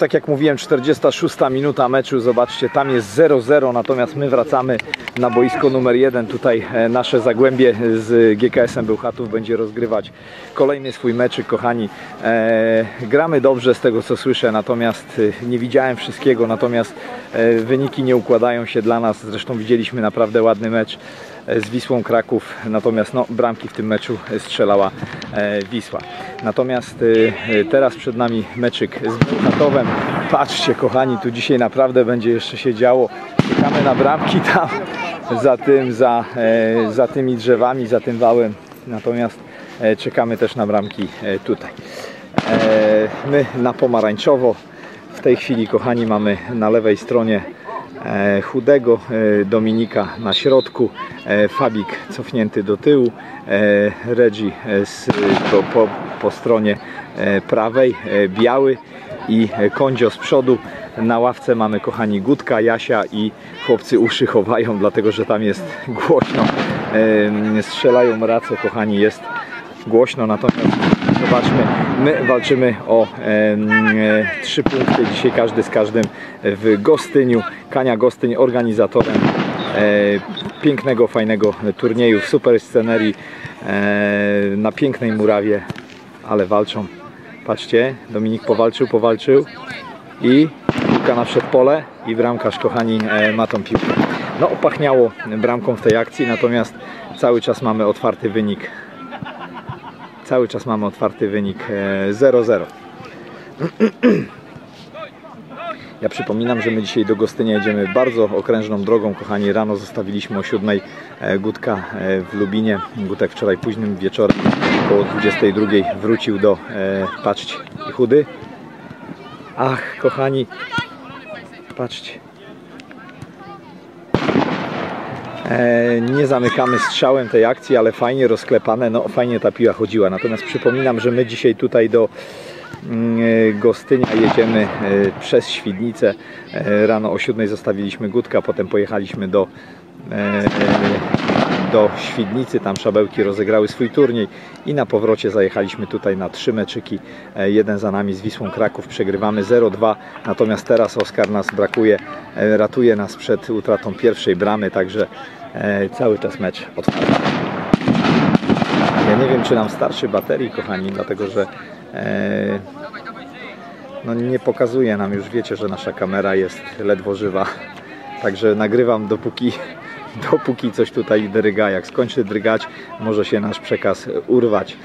Tak jak mówiłem, 46 minuta meczu, zobaczcie, tam jest 0-0, natomiast my wracamy na boisko numer 1. Tutaj e, nasze Zagłębie z GKS-em Bełchatów będzie rozgrywać kolejny swój meczyk, kochani. E, gramy dobrze z tego co słyszę, natomiast e, nie widziałem wszystkiego, natomiast e, wyniki nie układają się dla nas. Zresztą widzieliśmy naprawdę ładny mecz z Wisłą Kraków, natomiast no, bramki w tym meczu strzelała e, Wisła. Natomiast e, e, teraz przed nami meczyk z Bełchatowem. Patrzcie kochani, tu dzisiaj naprawdę będzie jeszcze się działo. Czekamy na bramki tam za tym, za, za tymi drzewami, za tym wałem. Natomiast czekamy też na bramki tutaj. My na pomarańczowo. W tej chwili, kochani, mamy na lewej stronie chudego e, Dominika na środku, e, Fabik cofnięty do tyłu, e, e, z, po, po, po stronie e, prawej, e, biały i e, Kondzio z przodu. Na ławce mamy kochani Gutka, Jasia i chłopcy uszy chowają, dlatego że tam jest głośno. E, Strzelają race, kochani, jest głośno, natomiast zobaczmy, my walczymy o e, trzy punkty. Dzisiaj każdy z każdym w Gostyniu. Kania Gostyń organizatorem e, pięknego, fajnego turnieju w super scenerii e, na pięknej murawie, ale walczą. Patrzcie, Dominik powalczył, powalczył. I piłka na przedpole. I bramkarz, kochani, ma tą piłkę. No, pachniało bramką w tej akcji, natomiast cały czas mamy otwarty wynik Cały czas mamy otwarty wynik e, 0-0. Ja przypominam, że my dzisiaj do Gostynia jedziemy bardzo okrężną drogą. Kochani, rano zostawiliśmy o 7 e, Gutka e, w Lubinie. Gutek wczoraj późnym wieczorem około 22 wrócił do, e, patrzcie, chudy. Ach, kochani, patrzcie. E, Nie zamykamy strzałem tej akcji, ale fajnie rozklepane, no fajnie ta piła chodziła. Natomiast przypominam, że my dzisiaj tutaj do mm, e, Gostynia jedziemy e, przez Świdnicę. E, Rano o 7 zostawiliśmy Gutka, potem pojechaliśmy do, e, do Świdnicy, tam szabełki rozegrały swój turniej i na powrocie zajechaliśmy tutaj na trzy meczyki. E, Jeden za nami z Wisłą Kraków, przegrywamy 0-2, natomiast teraz Oskar nas brakuje, e, ratuje nas przed utratą pierwszej bramy, także e, cały czas mecz otwarty. Ja nie wiem, czy nam starszy baterii, kochani, dlatego że e, no nie pokazuje nam już, wiecie, że nasza kamera jest ledwo żywa. Także nagrywam dopóki, dopóki coś tutaj dryga. Jak skończy drygać, może się nasz przekaz urwać.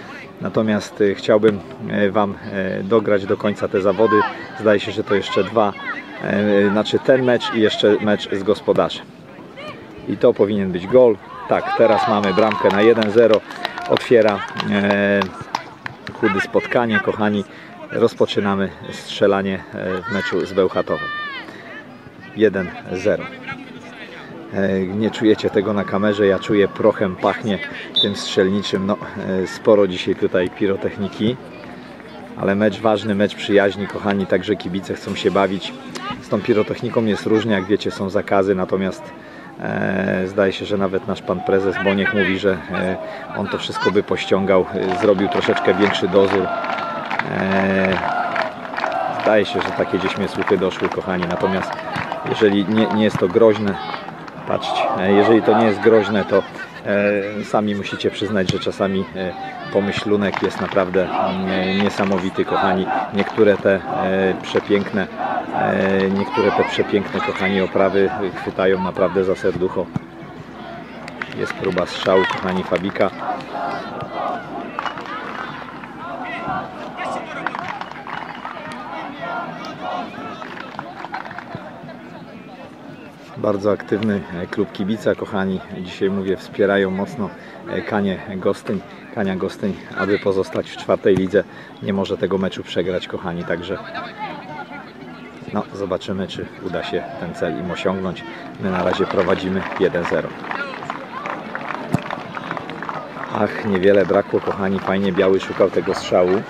Natomiast e, chciałbym e, Wam e, dograć do końca te zawody. Zdaje się, że to jeszcze dwa, e, znaczy ten mecz i jeszcze mecz z gospodarzem. I to powinien być gol. Tak, teraz mamy bramkę na 1-0. Otwiera e, chudy spotkanie, kochani. Rozpoczynamy strzelanie e, w meczu z Bełchatowem. 1-0. E, Nie czujecie tego na kamerze, ja czuję prochem, pachnie tym strzelniczym. No, e, sporo dzisiaj tutaj pirotechniki, ale mecz ważny, mecz przyjaźni, kochani, także kibice chcą się bawić. Z tą pirotechniką jest różnie, jak wiecie, są zakazy, natomiast zdaje się, że nawet nasz pan prezes Boniek mówi, że e, on to wszystko by pościągał, e, zrobił troszeczkę większy dozór. E, zdaje się, że takie gdzieś mnie słuchy doszły, kochani, natomiast jeżeli nie, nie jest to groźne, patrzcie, e, jeżeli to nie jest groźne, to e, sami musicie przyznać, że czasami e, pomyślunek jest naprawdę mm, niesamowity, kochani. Niektóre te e, przepiękne, e, niektóre te przepiękne, kochani, oprawy chwytają naprawdę za serducho. Jest próba strzału, kochani, Fabika. Bardzo aktywny e, klub kibica, kochani. Dzisiaj mówię, wspierają mocno e, Kanie Gostyń. Kania Gostyń, aby pozostać w czwartej lidze, nie może tego meczu przegrać, kochani. Także no, zobaczymy, czy uda się ten cel im osiągnąć. My na razie prowadzimy 1-0. Ach, niewiele brakło, kochani. Fajnie biały szukał tego strzału.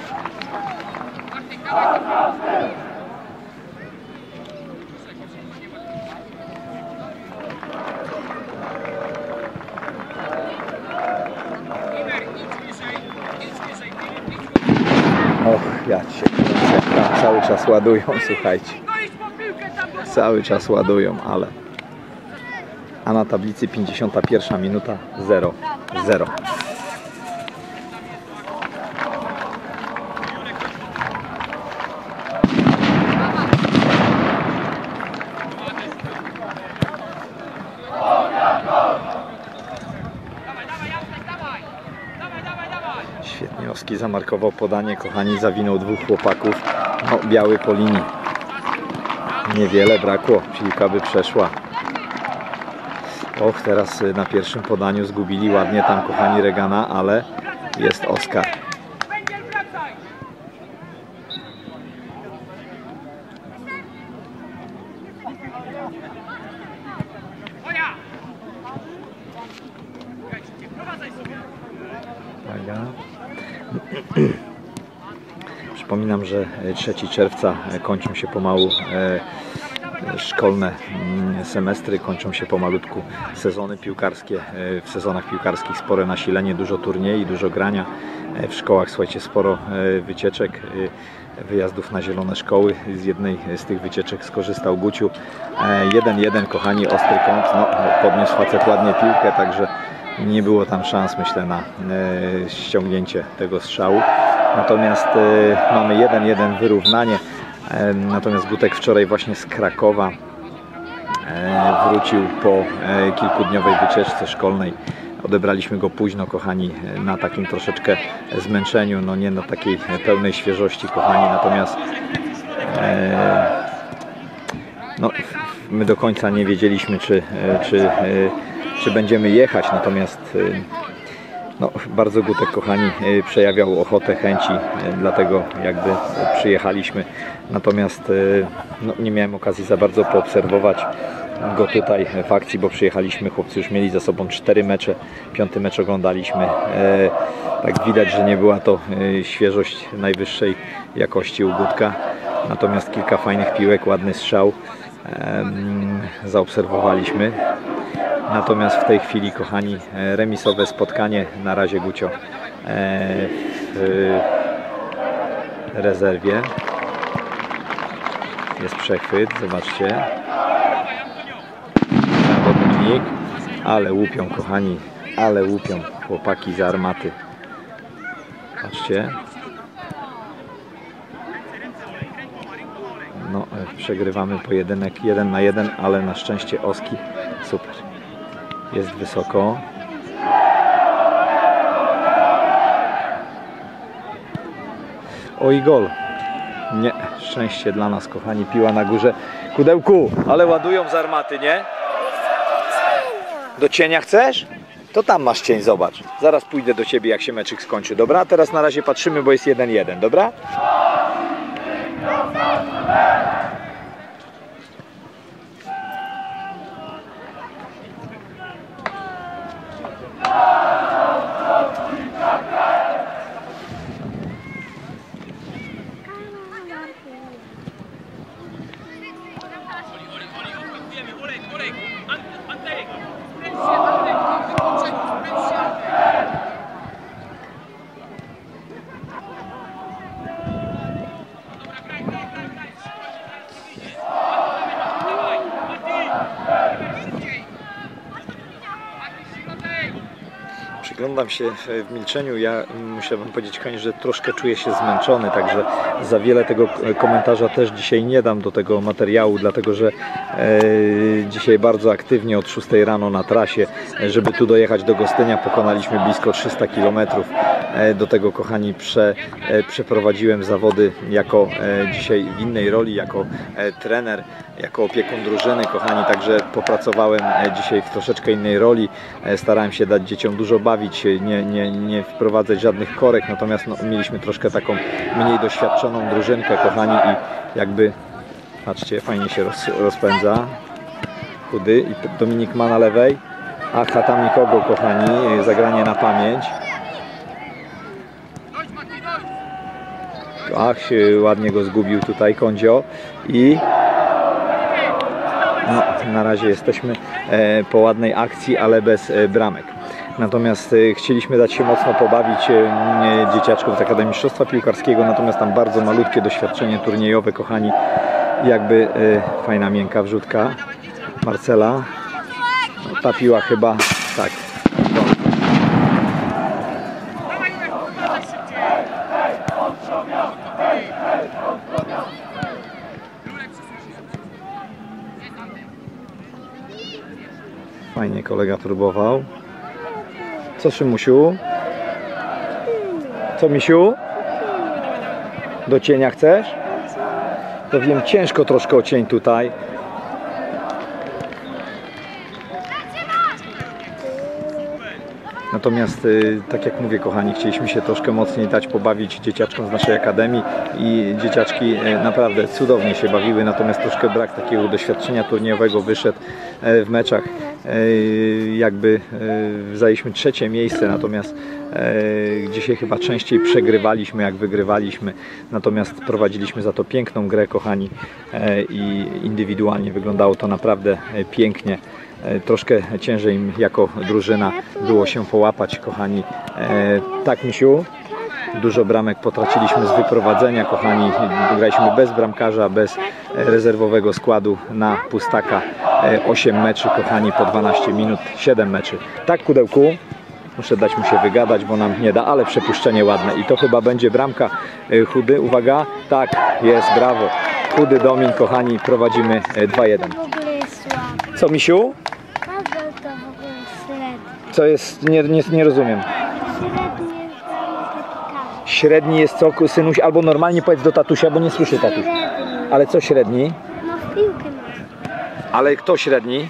Och, ja cię cały czas ładują, słuchajcie. Cały czas ładują, ale... A na tablicy 51 minuta 0 0. Świetnie Oski zamarkował podanie, kochani, zawinął dwóch chłopaków. No, biały po linii. Niewiele brakło, piłka by przeszła. Och, teraz y, na pierwszym podaniu zgubili ładnie tam kochani Regana, ale jest Oskar. Uwaga. Przypominam, że 3 czerwca kończą się pomału e, szkolne mm, semestry, kończą się pomalutku sezony piłkarskie. E, W sezonach piłkarskich spore nasilenie, dużo turniej, dużo grania. E, W szkołach, słuchajcie, sporo wycieczek, wyjazdów na zielone szkoły. Z jednej z tych wycieczek skorzystał Guciu. E, 1-1, kochani, ostry kąt. No, podniósł facet ładnie piłkę, także nie było tam szans, myślę, na ściągnięcie tego strzału. Natomiast e, mamy 1-1 wyrównanie. E, Natomiast Gutek wczoraj właśnie z Krakowa e, wrócił po e, kilkudniowej wycieczce szkolnej. Odebraliśmy go późno, kochani, na takim troszeczkę zmęczeniu, no nie na takiej pełnej świeżości, kochani. Natomiast no, my do końca nie wiedzieliśmy, czy, czy, czy będziemy jechać, natomiast no, bardzo Gutek, kochani, e, przejawiał ochotę, chęci, e, dlatego jakby przyjechaliśmy. Natomiast e, no, nie miałem okazji za bardzo poobserwować go tutaj w akcji, bo przyjechaliśmy, chłopcy już mieli za sobą cztery mecze, piąty mecz oglądaliśmy. Tak widać, że nie była to świeżość najwyższej jakości u Gutka. Natomiast kilka fajnych piłek, ładny strzał zaobserwowaliśmy. Natomiast w tej chwili, kochani, e, remisowe spotkanie na razie Gucio e, w rezerwie. Jest przechwyt, zobaczcie. Dominik. Ale łupią, kochani, ale łupią chłopaki z armaty. Patrzcie. No, e, przegrywamy pojedynek 1 na 1, ale na szczęście Oski. Jest wysoko. Oj, gol. Nie, szczęście dla nas, kochani. Piła na górze. Kudełku, ale ładują z armaty, nie? Do cienia chcesz? To tam masz cień, zobacz. Zaraz pójdę do ciebie, jak się meczyk skończy, dobra? Teraz na razie patrzymy, bo jest 1-1, dobra? Przyglądam się e, w milczeniu. Ja mm, muszę Wam powiedzieć, kochani, że troszkę czuję się zmęczony, także za wiele tego e, komentarza też dzisiaj nie dam do tego materiału, dlatego że e, dzisiaj bardzo aktywnie od 6 rano na trasie, e, żeby tu dojechać do Gostynia, pokonaliśmy blisko 300 km. E, do tego, kochani, prze, e, przeprowadziłem zawody jako e, dzisiaj w innej roli, jako trener, jako opiekun drużyny, kochani, także popracowałem dzisiaj w troszeczkę innej roli. Starałem się dać dzieciom dużo bawić, nie, nie, nie wprowadzać żadnych korek, natomiast no, mieliśmy troszkę taką mniej doświadczoną drużynkę, kochani, i jakby, patrzcie, fajnie się roz, rozpędza. Chudy i Dominik ma na lewej. Aha, tam nikogo, kochani, zagranie na pamięć. Ach, ładnie go zgubił tutaj Kondzio i no, na razie jesteśmy e, po ładnej akcji, ale bez e, bramek. Natomiast e, chcieliśmy dać się mocno pobawić dzieciaczkom z Akademii Mistrzostwa Piłkarskiego, natomiast tam bardzo malutkie doświadczenie turniejowe, kochani. Jakby fajna miękka wrzutka Marcela. Ta piła chyba tak. Fajnie kolega próbował. Co Szymusiu? Co Misiu? Do cienia chcesz? To wiem, ciężko troszkę o cień tutaj. Natomiast, y, tak jak mówię, kochani, chcieliśmy się troszkę mocniej dać pobawić dzieciaczkom z naszej akademii i dzieciaczki y, naprawdę cudownie się bawiły, natomiast troszkę brak takiego doświadczenia turniejowego wyszedł y, w meczach. Y, Jakby zajęliśmy trzecie miejsce, natomiast y, dzisiaj chyba częściej przegrywaliśmy, jak wygrywaliśmy. Natomiast prowadziliśmy za to piękną grę, kochani, i indywidualnie wyglądało to naprawdę pięknie. E, Troszkę ciężej im jako drużyna było się połapać, kochani. E, Tak, Misiu? Dużo bramek potraciliśmy z wyprowadzenia, kochani. Graliśmy bez bramkarza, bez e, rezerwowego składu na pustaka. 8 meczy, kochani, po 12 minut, 7 meczy. Tak, Kudełku? Muszę dać mu się wygadać, bo nam nie da, ale przepuszczenie ładne. I to chyba będzie bramka e, chudy. Uwaga, tak, jest, brawo. Chudy Domin, kochani, prowadzimy e, 2-1. w ogóle jest słaby. Co, Misiu? Paweł to w ogóle jest średni. Co jest, nie, nie, nie rozumiem. Średni jest co, synuś, albo normalnie powiedz do tatusia, bo nie słyszy tatuś. Ale co średni? No w piłkę ma. Ale kto średni?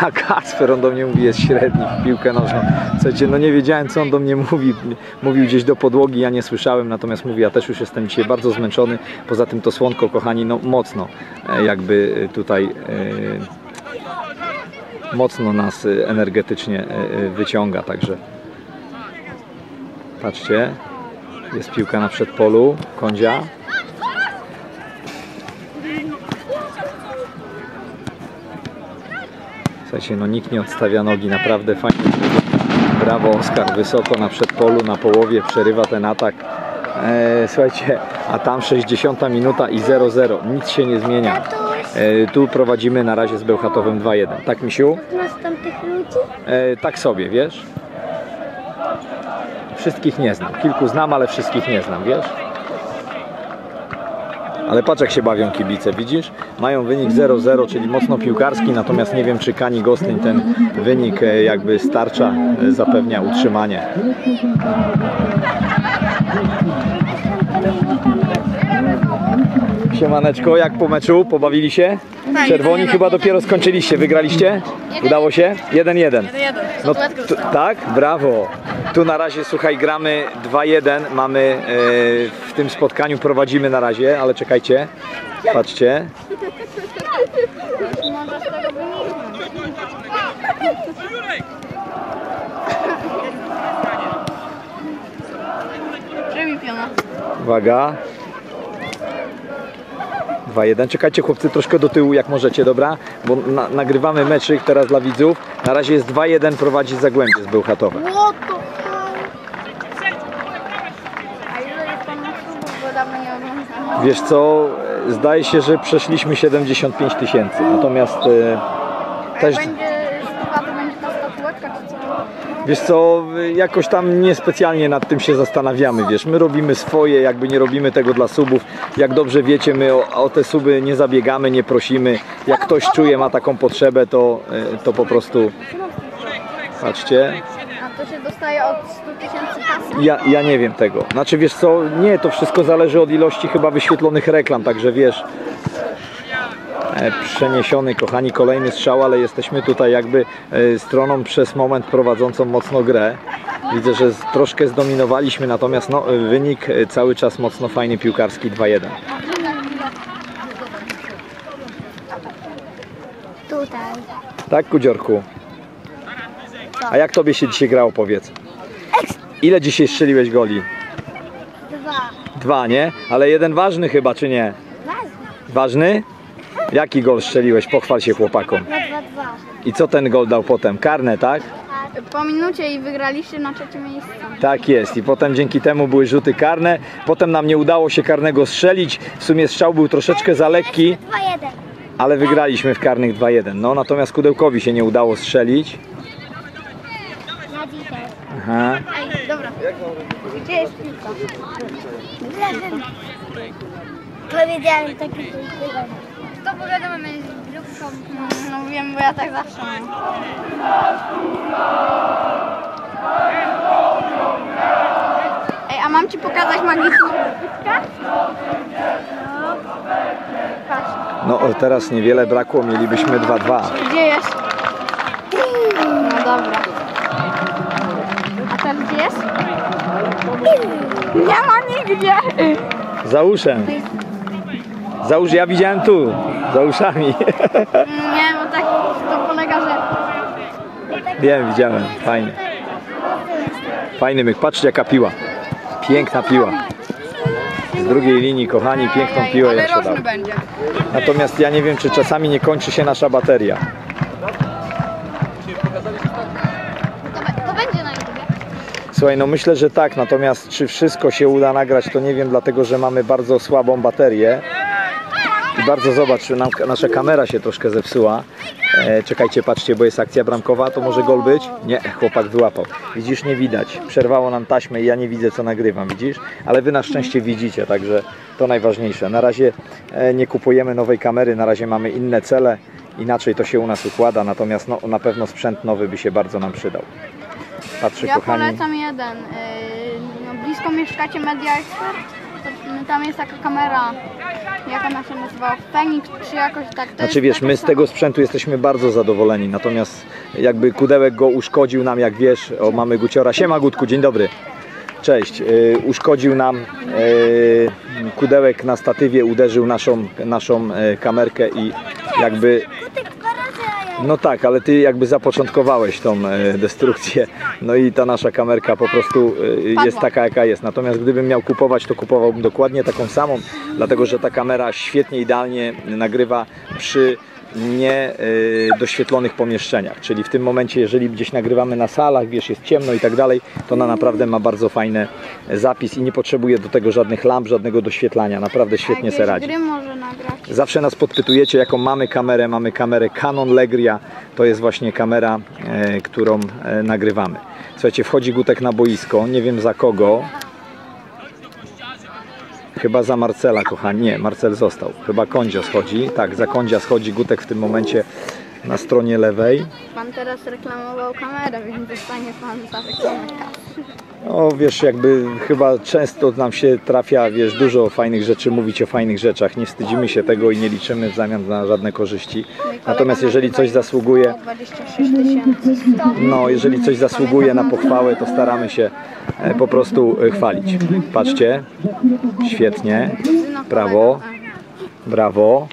A Kacper, on do mnie mówi, jest średni w piłkę nożną. Słuchajcie, no nie wiedziałem, co on do mnie mówi. Mówił gdzieś do podłogi, ja nie słyszałem, natomiast mówi, ja też już jestem dzisiaj bardzo zmęczony. Poza tym to słonko, kochani, no mocno e, jakby tutaj e, mocno nas e, energetycznie e, e, wyciąga, także patrzcie, jest piłka na przedpolu, Kondzia. Słuchajcie, no nikt nie odstawia nogi, naprawdę fajnie. Brawo Oskar, wysoko na przedpolu, na połowie przerywa ten atak. E, słuchajcie, a tam 60 minuta i 0-0, nic się nie zmienia. E, tu prowadzimy na razie z Bełchatowem 2-1. Tak, Misiu? Znasz tam tych ludzi? E, tak sobie, wiesz? Wszystkich nie znam. Kilku znam, ale wszystkich nie znam, wiesz? Ale patrz jak się bawią kibice, widzisz? Mają wynik 0-0, czyli mocno piłkarski, natomiast nie wiem czy Kani Gostyń ten wynik e, jakby starcza zapewnia utrzymanie. Siemaneczko, jak po meczu? Pobawili się? Czerwoni chyba dopiero skończyliście, wygraliście? Udało się? 1-1. No, tu, tak, brawo. Tu na razie, słuchaj, gramy 2-1. Mamy e, w tym spotkaniu, prowadzimy na razie, ale czekajcie. Patrzcie. Uwaga. 2-1. Czekajcie chłopcy troszkę do tyłu jak możecie, dobra? Bo na, nagrywamy meczyk teraz dla widzów. Na razie jest 2-1, prowadzi Zagłębie z Bełchatowa. What the fuck? Wiesz co, zdaje się, że przeszliśmy 75 tysięcy. Natomiast e, też... Jak będzie stuwa, to będzie ta statuetka czy co? Wiesz co, jakoś tam niespecjalnie nad tym się zastanawiamy, wiesz, my robimy swoje, jakby nie robimy tego dla subów, jak dobrze wiecie, my o, o te suby nie zabiegamy, nie prosimy, jak ktoś czuje, ma taką potrzebę, to, e, to po prostu, patrzcie, A to się dostaje od 100 tysięcy pasów. ja, ja nie wiem tego, znaczy wiesz co, nie, to wszystko zależy od ilości chyba wyświetlonych reklam, także wiesz, przeniesiony, kochani, kolejny strzał, ale jesteśmy tutaj jakby e, stroną przez moment prowadzącą mocno grę. Widzę, że troszkę zdominowaliśmy, natomiast no, e, wynik e, cały czas mocno fajny, piłkarski 2-1. Tutaj. Tak, Kudziorku? A jak tobie się dzisiaj grało, powiedz? Ile dzisiaj strzeliłeś goli? Dwa. Dwa, nie? Ale jeden ważny chyba, czy nie? Ważne. Ważny? Jaki gol strzeliłeś? Pochwal się chłopakom. Na dwa, dwa. I co ten gol dał potem? Karne, tak? Tak. po minucie i wygraliście na trzecie miejsce. Tak jest i potem dzięki temu były rzuty karne. Potem nam nie udało się karnego strzelić. W sumie strzał był troszeczkę za lekki, 2-1. ale wygraliśmy w karnych 2-1. No natomiast Kudełkowi się nie udało strzelić. Na dzisiaj. Aha. Ej, dobra. Gdzie jest piłka? Powiedziałem taki To pogadamy z grupką. No, wiem, bo ja tak zawsze mam. Ej, a mam ci pokazać magiczną bitkę? No. Patrz, No o, teraz niewiele brakło, mielibyśmy 2-2. gdzie jest? No dobra. A teraz gdzie jest? Nie ma nigdzie! Za uszem. Za usz, ja widziałem tu, za uszami. Nie, bo tak to polega, że Wiem, widziałem, fajnie. Fajny myk, patrzcie jaka piła. Piękna piła. Z drugiej linii, kochani, piękną piłę ja się dał. będzie. Natomiast ja nie wiem, czy czasami nie kończy się nasza bateria. Słuchaj, no myślę, że tak, natomiast czy wszystko się uda nagrać, to nie wiem, dlatego że mamy bardzo słabą baterię. I bardzo zobacz, nam, nasza kamera się troszkę zepsuła. E, czekajcie, patrzcie, bo jest akcja bramkowa, to może gol być? Nie, chłopak wyłapał. Widzisz, nie widać. Przerwało nam taśmę i ja nie widzę, co nagrywam, widzisz? Ale wy na szczęście widzicie, także to najważniejsze. Na razie e, nie kupujemy nowej kamery, na razie mamy inne cele. Inaczej to się u nas układa, natomiast no, na pewno sprzęt nowy by się bardzo nam przydał. Patrzcie, Ja kochani. polecam jeden. Yy, no, blisko mieszkacie Media Expert. No, tam jest taka kamera. Jak ona się nazywa? Fenix czy jakoś tak. To Znaczy wiesz, my z tego sprzętu jesteśmy bardzo zadowoleni, natomiast jakby kudełek go uszkodził nam, jak wiesz, o mamy Guciora. Siema Gutku, dzień dobry. Cześć. Yy, uszkodził nam yy, kudełek na statywie, uderzył naszą, naszą yy, kamerkę i jakby Kutek dwa razy, a ja no tak, ale ty jakby zapoczątkowałeś tą e, destrukcję. No i ta nasza kamerka po prostu e, jest taka jaka jest. Natomiast gdybym miał kupować, to kupowałbym dokładnie taką samą, dlatego że ta kamera świetnie, idealnie nagrywa przy nie e, doświetlonych pomieszczeniach. Czyli w tym momencie, jeżeli gdzieś nagrywamy na salach, wiesz, jest ciemno i tak dalej, to ona naprawdę ma bardzo fajny zapis i nie potrzebuje do tego żadnych lamp, żadnego doświetlania. Naprawdę świetnie se radzi. gry może nagrać. Zawsze nas podpytujecie, jaką mamy kamerę. Mamy kamerę Canon Legria. To jest właśnie kamera, e, którą e, nagrywamy. Słuchajcie, wchodzi Gutek na boisko. Nie wiem za kogo. Chyba za Marcela, kochani. Nie, Marcel został. Chyba Kondzio schodzi. Tak, za Kondzia schodzi Gutek w tym momencie na stronie lewej. Pan teraz reklamował kamerę, więc dostanie pan za reklamę kasy. No wiesz, jakby chyba często nam się trafia, wiesz, dużo fajnych rzeczy, mówić o fajnych rzeczach. Nie wstydzimy się tego i nie liczymy w zamian na żadne korzyści. Natomiast jeżeli coś zasługuje, około 26 tysięcy. No, jeżeli coś zasługuje na pochwałę, to staramy się e, po prostu e, chwalić. Patrzcie, świetnie, brawo, brawo.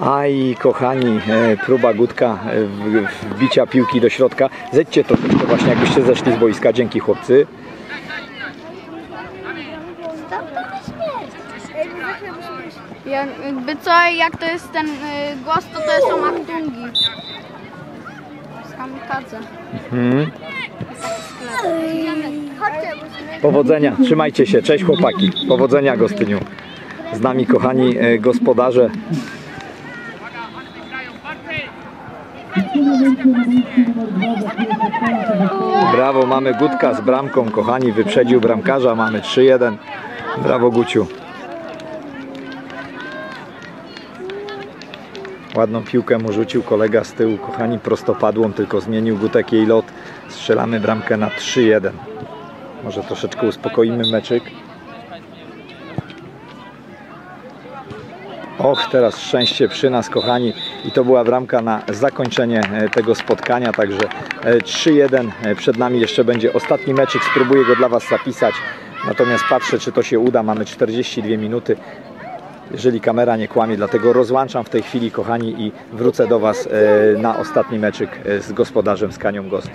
A i kochani, e, próba Gutka e, wbicia piłki do środka. Zejdźcie troszeczkę właśnie, jakbyście zeszli z boiska. Dzięki chłopcy. To e. Jakby co, jak to jest ten y, głos, to to są achtungi. Z kamikadze. Mhm. Powodzenia, trzymajcie się. Cześć chłopaki. Powodzenia Gostyniu. Z nami kochani e, gospodarze. Brawo, mamy Gutka z bramką, kochani, wyprzedził bramkarza, mamy 3-1. Brawo Guciu. Ładną piłkę mu rzucił kolega z tyłu, kochani, prostopadłą, tylko zmienił Gutek jej lot. Strzelamy bramkę na 3-1. Może troszeczkę uspokoimy meczyk. Och, teraz szczęście przy nas, kochani. I to była bramka na zakończenie e, tego spotkania. Także e, 3-1. E, Przed nami jeszcze będzie ostatni meczyk. Spróbuję go dla Was zapisać. Natomiast patrzę, czy to się uda. Mamy 42 minuty. Jeżeli kamera nie kłamie, dlatego rozłączam w tej chwili, kochani, i wrócę do Was e, na ostatni meczyk e, z gospodarzem, z Kanią Gost.